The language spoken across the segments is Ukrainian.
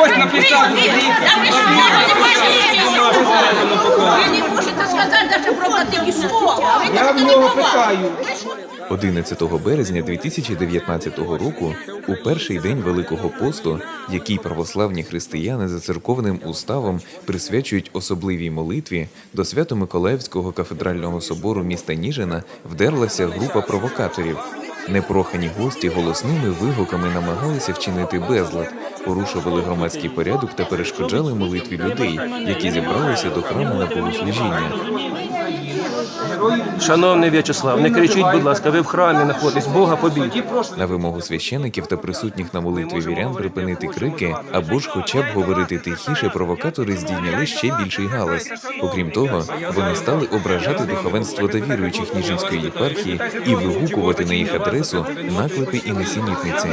Ось написав. Ви не можете сказати навіть про такі слова. Я в нього питаю. 11 березня 2019 року, у перший день Великого посту, який православні християни за церковним уставом присвячують особливій молитві, до Свято-Миколаївського кафедрального собору міста Ніжина вдерлася група провокаторів. Непрохані гості голосними вигуками намагалися вчинити безлад, порушували громадський порядок та перешкоджали молитві людей, які зібралися до храму на богослужіння. Шановний В'ячеслав, не кричіть, будь ласка, ви в храмі знаходитесь, Бога побіть. На вимогу священиків та присутніх на молитві вірян припинити крики або ж хоча б говорити тихіше, провокатори здійняли ще більший галас. Окрім того, вони стали ображати духовенство та віруючих Ніжинської єпархії і вигукувати на їх адресу наклепи і несенітниці.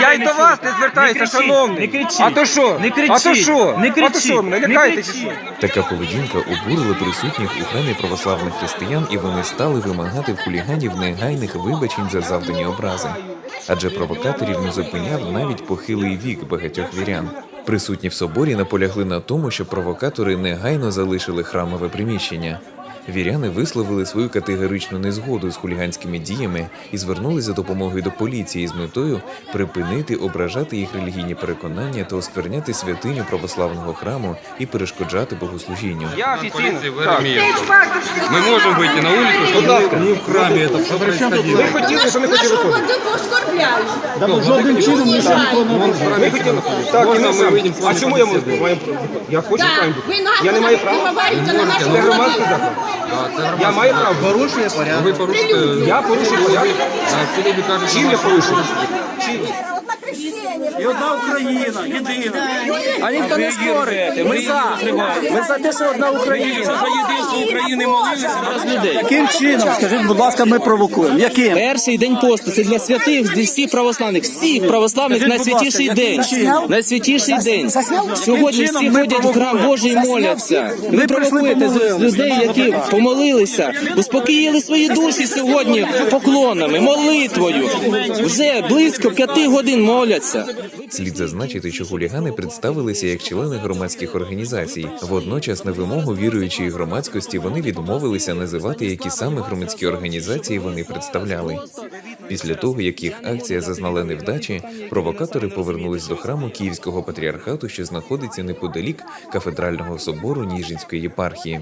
Я й до вас не звертаюся, шановний. не кричіть, А то що? не кричіть, А то що? не А то що, не кричіть. Така поведінка обурила присутніх у храмі православних християн, і вони стали вимагати в хуліганів негайних вибачень за завдані образи. Адже провокаторів не зупиняв навіть похилий вік багатьох вірян. Присутні в соборі наполягли на тому, що провокатори негайно залишили храмове приміщення. Віряни висловили свою категоричну незгоду з хуліганськими діями і звернулися за допомогою до поліції з метою припинити ображати їх релігійні переконання та оскверняти святиню православного храму і перешкоджати богослужінню. Я офіційно. полиции в Так. Еремеевку. Мы можем выйти на улицу, чтобы не в храме это все происходило. Ви хотіли, що не хотіли Нашого виходити? води оскорбляють. Жодним чином Ви хотіли. Так, Можна і ми сам. вийдемо з А вами чому я можу? побесідуємо? маю- Я хочу Так, прям ви бути. на Я не маю права. говорите на нашому Це громадський воді. заклад. Я маю право. порушує порядок. Ви порушуєте. Я порушую порядок. Чим я порушую? Чим? І одна Україна, єдина. А ніхто не спорить. Ми за. Ми за те, що одна Україна. За єдинство України молилися. Зараз людей. Яким чином, скажіть, будь ласка, ми провокуємо? Яким? Перший день посту це для святих, для всіх православних, всіх православних найсвятіший день. Найсвятіший день. Сьогодні всі ходять в храм? Божий і моляться. Ви провокуєте з- людей, які помолилися, успокоїли свої душі сьогодні поклонами, молитвою. Вже близько п'яти годин моляться. Слід зазначити, що хулігани представилися як члени громадських організацій. Водночас, на вимогу віруючої громадськості, вони відмовилися називати, які саме громадські організації вони представляли. Після того, як їх акція зазнала невдачі, провокатори повернулись до храму Київського патріархату, що знаходиться неподалік кафедрального собору Ніжинської єпархії.